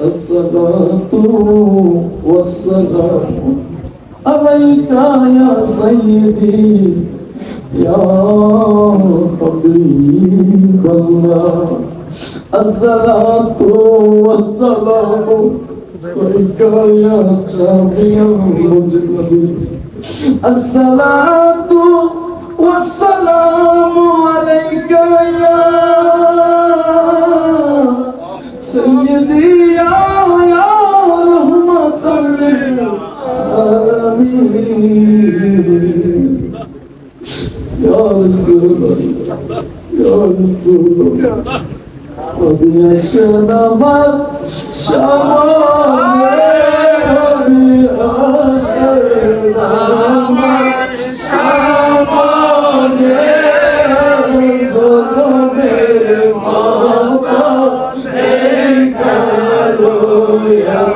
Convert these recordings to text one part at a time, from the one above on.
الصلاة والسلام عليك يا سيدي يا حبيب الله الصلاة والسلام عليك يا شافي المسلمين الصلاة والسلام عليك يا سيدي يا يا رحمة للعالمين يا رسول الله يا رسول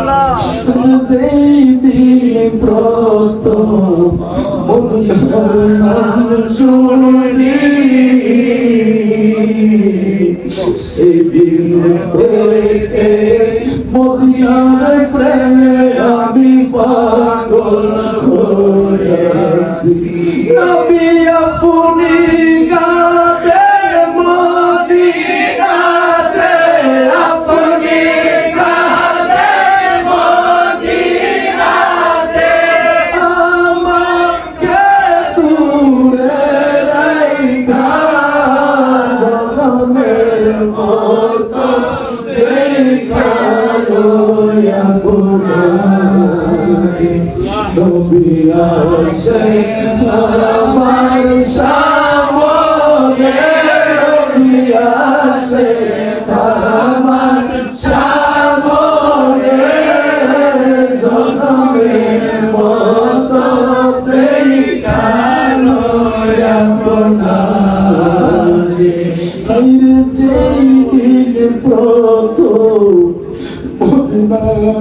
Resulallah. দিন নাম শুনি সেদিন মদিনার প্রেমে আমি পাগল হয়েছি আপনি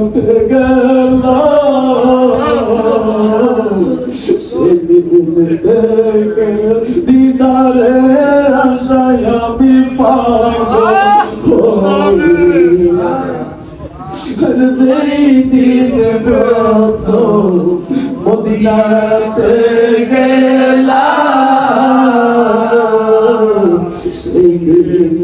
মদিনাতে গেল দিদারে আশায় আমি মদিনাতে গেলাম সেই দিন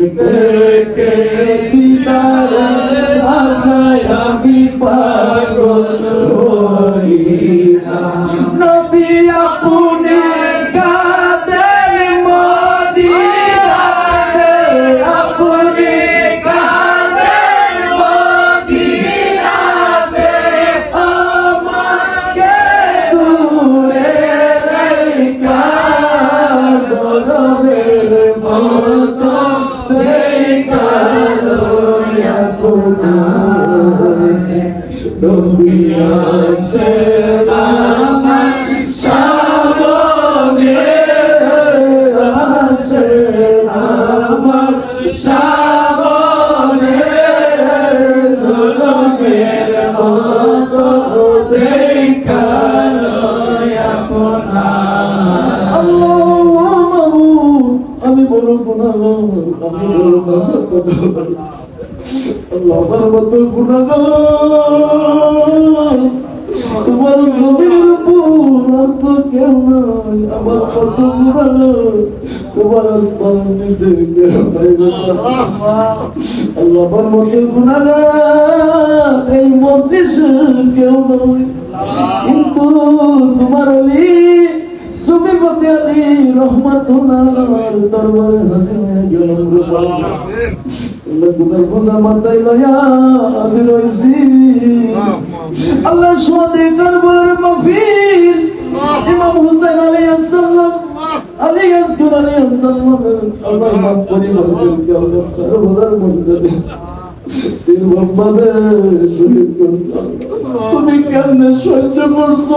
গুণাগার আল্লাহ আমার মতো গুণাগার তোমার জমির উপর আর তো কেউ নাই আমার মতো গুণাগার তোমার আসমান নিচে কেউ নাই আল্লাহ আমার মতো এই মজলিসে কেউ নাই কিন্তু তোমার আলী সুবিপতি আলী রহমাতুল্লাহ দরবারে হাসিল হয়ে আল্লাহ বোঝা মাথায় সোয়াদে কারবালার মাহফিল। ইমাম হুসাইন আলাইহিস সালাম। আমার মন্দিরে শহীদ তুমি কেমনে সহ্য করছ?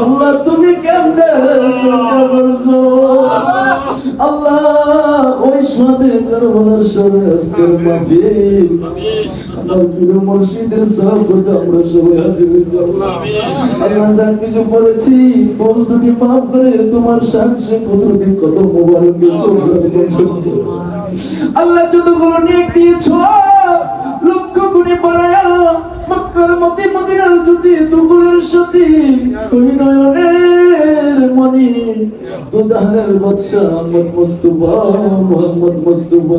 আল্লাহ। তুমি কেমনে সহ্য করছ? আল্লাহ, ওই সাথে কারবালার সরে আজকের মাহফিল আমার প্রিয় মসজিদের সভাপতি আমরা সবাই আল্লাহ, যা কিছু বলেছি বল তুমি মাফ করে তোমার সাংসে কুদরতি কত করো। আল্লাহ, যতগুলো নেক দিয়েছ, লক্ষ গুণে বাড়ায়া মতে মদিনার সাথে কই নয়নের মনি দুজাহানের বাদশা আহমদ মুস্তফা, মোহাম্মদ মুস্তফা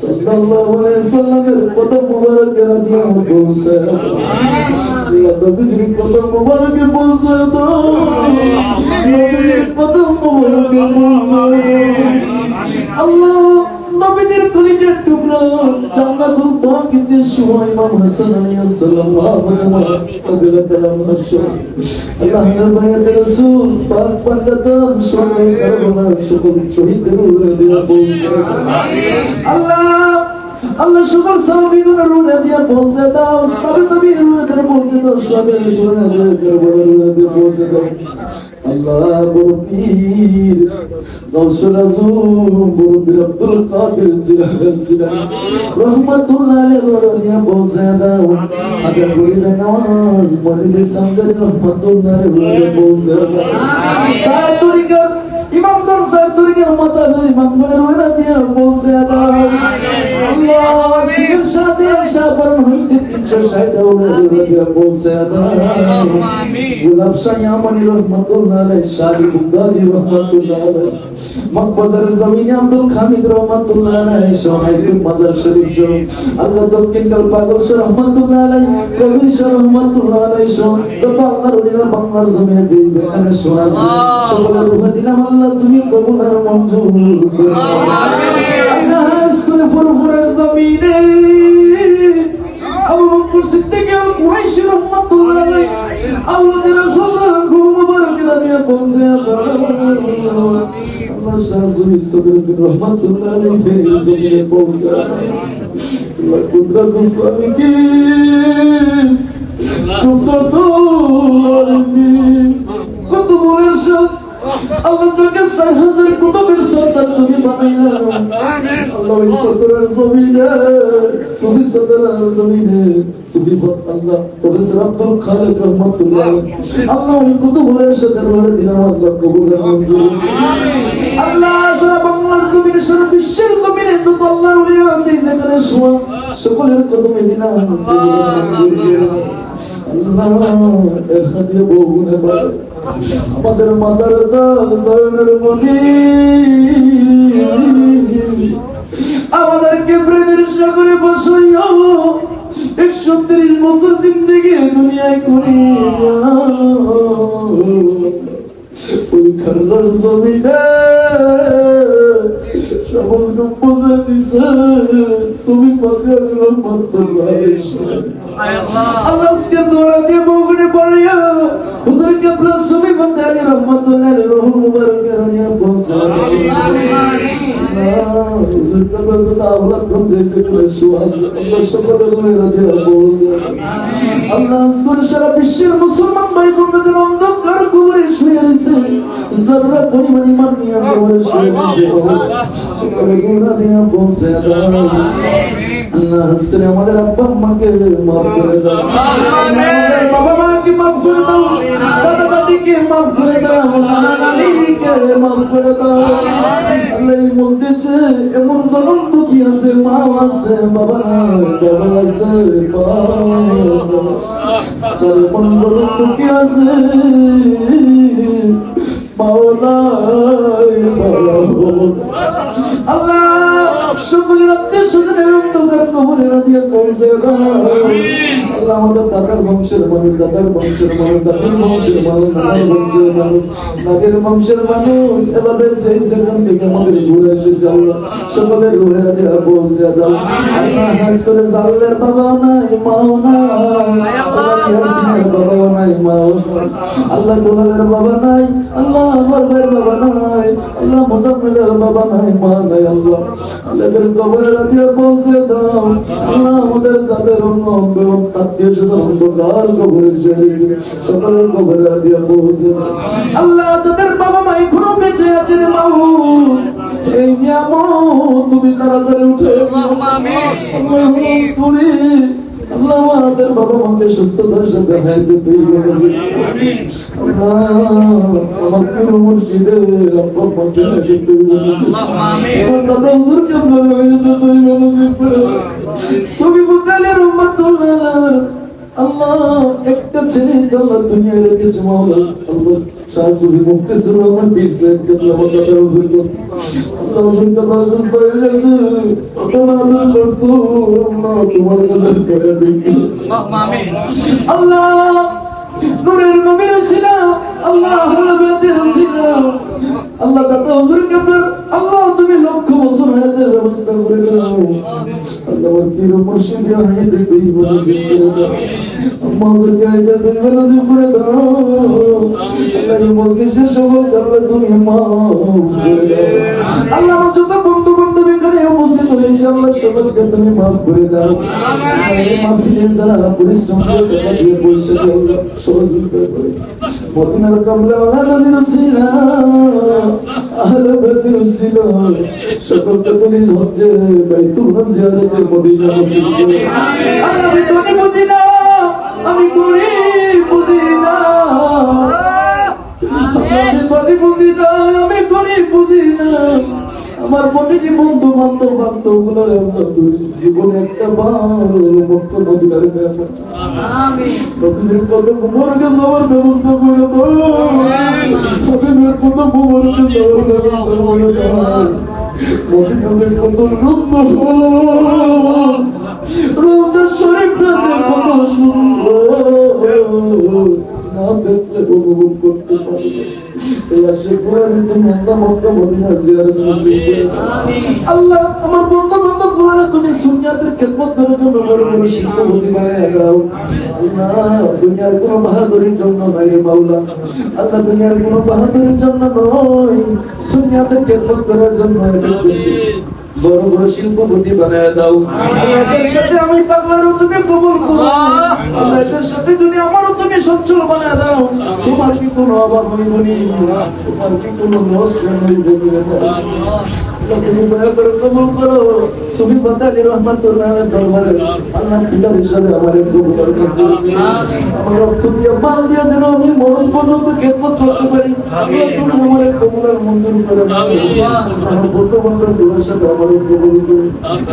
সাল্লাল্লাহু আলাইহি সাল্লামের কদম মুবারকে রাদিয়া পৌঁছে। আল্লাহ আল্লাহ নবীজির কলিজার টুকরা জান্নাতুল বাকিতে শোয়া ইমাম হাসান আলাইহিস সালাম আল্লাহ নবীর রাসূল পাক পাঞ্জাতন শোনে কারবালার সকল শহীদদের দিয়া পৌঁছে আল্লাহ আল্লাহ সকল সাহাবীগুলোর রুলে দিয়া পৌঁছে দাও সবে তবে রুলে পৌঁছে দাও সবে শুনে দিয়ে দিয়ে পৌঁছে দাও আল্লাহ পীর। গৌসুল আজম বড় পীর আব্দুল কাদের জিলানি জিলানি। রহমাতুল্লাহ আলাইহি ওয়া দিয়া আজা করিলে নওয়াজ মনিদের সামনে রহমাতুল্লাহ আলাইহি ওয়া দিয়া পৌঁছে দাও সাত তরিকার ইমাম দন সাত তরিকার ইমাম গনের দিয়া পৌঁছে আল্লাহ সিগল সাথে শাবান হইতে 360 ওয়া দিয়া পৌঁছে দাও গোলাপ শায়ামনি রহমাতুল্লাহ আলাইহি শাহি বুগাদি রহমাতুল্লাহ আলাইহি। জমিনে আব্দুল খামিদ রহমাতুল্লাহ আলাইহি মাজার শরীফ আল্লাহ দক্ষিণ কাল পাগল শাহ রহমাতুল্লাহ কবির শাহ রহমাতুল্লাহ আলাইহি সহ যত বাংলার জমিনে যে যেখানে শোনা সকলের রূহে দিলাম আল্লাহ তুমি কবুল মঞ্জুর ফুরফুরের জমিনে আবু বকর সিদ্দিক আল কুরাইশি রাহমাতুল্লাহ আলাইহি আওলাদের রাসূলুল্লাহ মুবারক রাদিয়া পৌঁছে আল্লাহ শাহজুলি সদরুদ্দিন রাহমাতুল্লাহ আলাইহি ফের জমিনে পৌঁছে আল্লাহ কুদরত সালিকি কুদরত আলমি আল্লাহ তোকে চার হাজার কুতুবের সর্দার তুমি বানাইলা আল্লাহ ওই সর্দারের জমিনে সুফি সর্দারের জমিনে সুফি ফত আল্লাহ প্রফেসর আব্দুল খালেদ রহমতুল্লাহ। আল্লাহ। ওই কুতুবের সাথে রহরে দিলাম আল্লাহ কবুল আল্লাহ সারা বাংলার জমিনে সারা বিশ্বের জমিনে যত আল্লাহর ওলি আছে যেখানে শোয়া সকলের কদমে দিলাম। আল্লাহ। আমাদের মাতার দাল নয়নের মনি। আমাদেরকে প্রেমের সাগরে বসাইও একশো তিরিশ বছর জিন্দগি দুনিয়ায় করি ওই খান্নার জমিনে সবুজ গম্বুজের নিচে ছবি পাতে রহমতুল্লাহ আল্লাহ আজকে দৌড়া দিয়ে বউগুনে পড়িয়া হুজুর কে আপনার পাতে আলী রহমতুল্লাহ রহ মুবারক রানিয়া পৌঁছা হুজুর কে আপনার যত আওলাদ করতে যেতে আল্লাহ সকলের মেয়েরা দিয়ে পৌঁছা আল্লাহ আজকে সারা বিশ্বের মুসলমান ভাই বোনদের অন্ধকার কুবরে শুয়ে রয়েছে যারা পরিমাণ ইমান নিয়ে কুবরে শুয়ে রয়েছে সকলে গুণা দিয়ে পৌঁছে আল্লাহ আজকে আমাদের আব্বা আম্মাকে মাফ করে দাও। বাবা দুঃখী আছে মা আছে বাবা বাবা আছে মা এমন জনম আছে সকলের আত্মীয় অন্ধকার কবরে দিয়ে পৌঁছে আল্লাহ আমাদের দাদার বংশের মানুষ দাদার বংশের মানুষ দাদার বংশের মানুষ দাদার বংশের মানুষ নাগের বংশের মানুষ। এভাবে সেই যেখান থেকে আমাদের ঘুরে এসেছে আল্লাহ সকলের ঘুরে দেওয়া পৌঁছে দাও আল্লাহ হাস করে জালের বাবাও নাই মাও নাই। আল্লাহ। ইয়াসিনের বাবাও নাই মাও আল্লাহ দুলালের বাবা নাই আল্লাহ আমার বাবা নাই আল্লাহ মোজাম্মেলের বাবা নাই মা নাই আল্লাহ। আল্লাহদের কবরে দিয়ে পৌঁছে দাও। আল্লাহ আমাদের যাদের অন্য অঙ্গ আত্মীয় স্বজন অন্ধকার কবরের শরীর সকলের কবরে দিয়ে পৌঁছে দাও। আল্লাহ যাদের বাবা মা এখনও বেঁচে আছে মাহু এই নিয়ামত তুমি তাড়াতাড়ি উঠে আল্লাহ করি আল্লাহ আমাদের বাবা মাকে সুস্থতার সাথে হায়াতে আমার পুরো মসজিদের রব্বর মধ্যে হায়াতে আমার আল্লাহ একটা ছেলে আল্লাহ দুনিয়ায় রেখেছে মাওলা আল্লাহ শাহসুবি মুক্তেসুর রহমান বীর সাহেব কেবলা আমার দাদা হুজুরকে আল্লাহ হুজুরকে অসুস্থ হয়ে গেছে আদর করতো আল্লাহ তোমার কাছে করে দেখি আল্লাহ নূরের আল্লাহ আল্লাহ হুজুর কাপড় আল্লাহ তুমি লক্ষ বছর হায়াতের ব্যবস্থা করে দাও। আল্লাহ পীর মুর্শিদ হায়াতে তুই নসিব করে দাও। আম্মা হুজুরকে হায়াতে তুই নসিব করে দাও। আল্লাহ এই মজলিসের সকল আল্লাহ তুমি দাও। আল্লাহ যত বন্ধু বান্ধব এখানে উপস্থিত হয়েছে আল্লাহ সকলকে তুমি মাফ করে দাও। এই মাহফিলে যারা পরিশ্রম করে দিয়ে পয়সা আল্লাহ সহযোগিতা করে। ওলা নবীর উসিলা আহলে বাইতের উসিলা সকলকে তুমি হচ্ছে বাইতুল্লাহ জিয়ারতের মদিনা নসিব করে আল্লাহ আমি তোকে আমি করি বুঝি না। আমি করি বুঝি না আমি করি বুঝি না। আমার প্রতিটি বন্ধু বান্ধব বান্ধবগুলোর জীবনে একটা বার মুক্ত যাওয়ার ব্যবস্থা করে দাও। নবীজির কত মুবারকে যাওয়ার ব্যবস্থা করে দাও। মদিনাতে কত রত্ন রোজা শরীফটা কত সুন্দর। না দেখলে উপভোগ করতে পারি আল্লাহ করে আমার বন্ধু তুমি সুনিয়াতের খেদমত করার জন্য বড় বড় আল্লাহ। দুনিয়ার কোনো বাহাদুরির জন্য নয় রে মাওলা। আল্লাহ দুনিয়ার কোনো বাহাদুরির জন্য নয়। সুনিয়াতের খেদমত করার জন্য বড় বড় শিল্পপতি বানায় দাও। আল্লাহ, এদের সাথে আমি পাগলারও তুমি কবুল করো এদের সাথে যদি আমারও তুমি সচ্ছল বানায় দাও তোমার কি কোনো অভাব হইব নি? তোমার কি কোনো নষ্ট হইব নি? আল্লাহ, তুমি দয়া করে কবুল করো। সুবি বাতালি রহমাতুল্লাহ দরবারে আল্লাহ পিতার হিসাবে আমাদের কবুল করো। আমার রক্ত দিয়ে মাল দিয়ে যেন আমি মরণ পর্যন্ত খেদমত করতে পারি।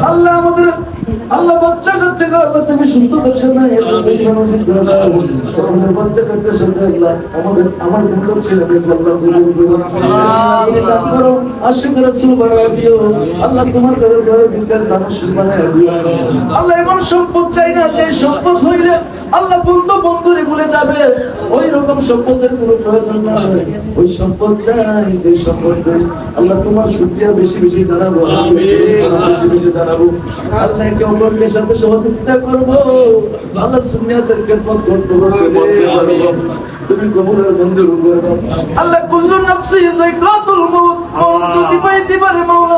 আল্লাহ আমাদের আল্লাহ বাচ্চা কাচ্চা আল্লাহ তুমি বাচ্চা কাচ্চার সাথে আল্লাহ। আমাদের আমার ছেলে আল্লাহ তোমার কাছে ঘরে বানায় আল্লাহ। এমন সম্পদ চাই না যে সম্পদ হইলে আল্লাহ বন্ধু বন্ধুরে ভুলে যাবে। ওই রকম সম্পদের কোনো প্রয়োজন নাই ওই সম্পদ চাই যে সম্পদ দেয় আল্লাহ তোমার শুক্রিয়া বেশি বেশি জানাব। বেশি বেশি জানাব। আল্লাহ একে অপরকে সাথে সহযোগিতা করব। আল্লাহ সুনিয়াতের খেদমত করতে করতে বলতে পারব। তুমি কবুলের মঞ্জুর করে দাও আল্লাহ কুল্লু নাফসি যায়কাতুল কাতুল মউত যদি দিবাই দিবারে মাওলা।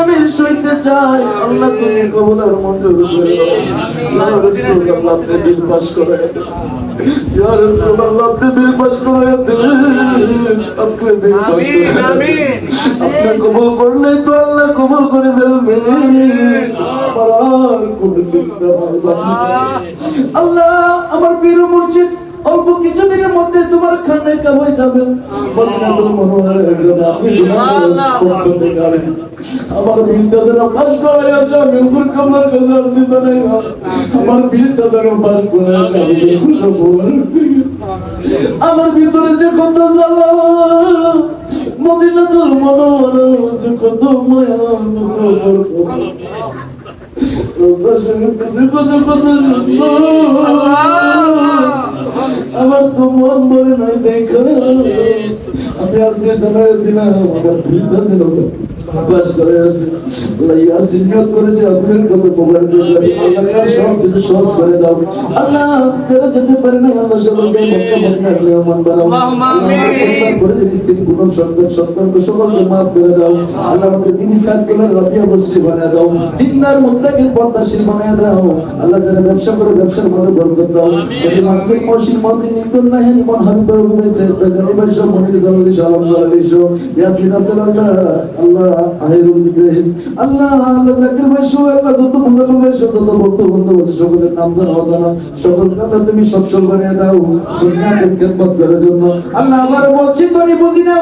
আমি মরতে চাই। আল্লাহ তুমি কবুল আর মঞ্জুর করে দাও ইয়া রাসূলুল্লাহ আপনি বিল পাস করে ইয়া রাসূলুল্লাহ আপনি বিল পাস করে দিন। আপনি বিল পাস করে আপনি কবুল করলে তো আল্লাহ কবুল করে ফেলবে। আমার আর কোনো চিন্তা আল্লাহ আমার বীর মুর্শিদ অল্প অল্প কিছুদিনের তোমার খানে কামাই যাবে মদিনাতুল মনোহরে একজন আপনি। পক্ষ আমার বিলটা যেন পাস করে আসে আমি উপর কামলার কাছে আসছি জানে না। আমার বিলটা যেন পাস করে আসে আমি। আমার ভিতরে যে কত জ্বালা মদিনাতুল মনোহরে যে কত মায়া কত। আমার তো মন মরে নাই দেখো আমি আর যে জানাই দিলাম আমার ভিড়টা ছিল বাস করে আছে আল্লাহ ইয়াসিন নিয়ত করেছে আপনার কত মোবাইল দিয়ে যাবে আল্লাহ তার সব কিছু সহজ করে দাও। আল্লাহ যারা যেতে পারে না আল্লাহ সকলকে মক্কা মদিনা মেহমান বানাও। আল্লাহুম্মা আল্লাহ পরিবার স্ত্রী পুরুষ সন্তান সন্তানকে সকলকে মাফ করে দাও। আল্লাহ আমাকে বিবি করে রবিয়া বসরি বানিয়ে দাও। দিনদার মুত্তাকির পর্দাশীল বানিয়ে দাও। আল্লাহ যারা ব্যবসা করে ব্যবসার মধ্যে বরকত দাও। সেই মাসিক মসজিদ মন্দির নিকট না মন হাবি করে ঘুমেছে বেদানি মনির দললি সালাম আলাইহি ইয়াসিন আসসালাল্লাহ আল্লাহ আল্লাহ আল্লাহ জাকির বাইশ আল্লাহ যত মুজাম্মিল বাইশ যত ভক্ত বন্ধু বসে সকলের নাম জানা অজানা। সকল আল্লাহ তুমি বুঝি না বুঝি না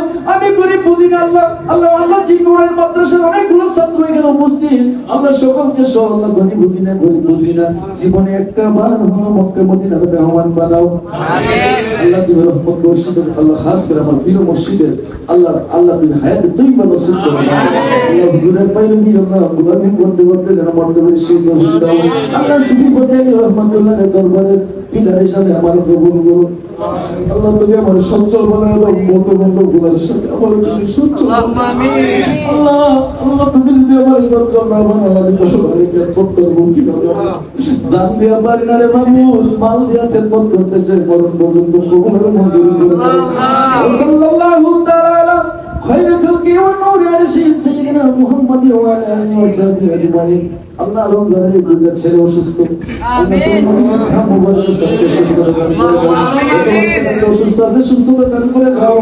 সকলকে জীবনে একটা আল্লাহ আল্লাহ করে আমার আল্লাহ আল্লাহ তুমি হায়াতে করে হুজুরের পাইলে কি জন্য গোলামি করতে করতে যেন মন্ডপের শীতে হুন্দাও আল্লাহ সুফি পথে রহমাতুল্লাহ দরবারের পিলারের সাথে আমার কবুল ونور عرشه سيدنا محمد وعلى اله وصحبه اجمعين আল্লাহ রমজানের পূজা ছেড়ে অসুস্থ আমিন। মোবারক সাথে সুস্থ করে দান করে দাও। এটা অসুস্থ আছে সুস্থতা দান করে দাও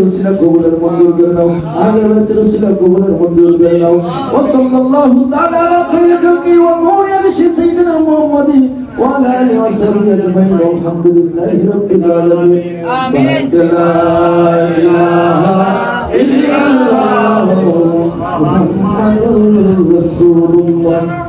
রসিলা কবুলের মঞ্জুর করে নাও আহলে বাইতের রসিলা কবুলের মঞ্জুর করে নাও ওয়া সাল্লাল্লাহু তাআলা আলা খায়রি খালকি ওয়া নূরি আরশি সাইয়্যিদিনা মুহাম্মাদিন ওয়া আলা আলিহি ওয়া সাহবিহি আজমাইন আলহামদুলিল্লাহি রাব্বিল আলামিন আমিন। লা محمد رسول الله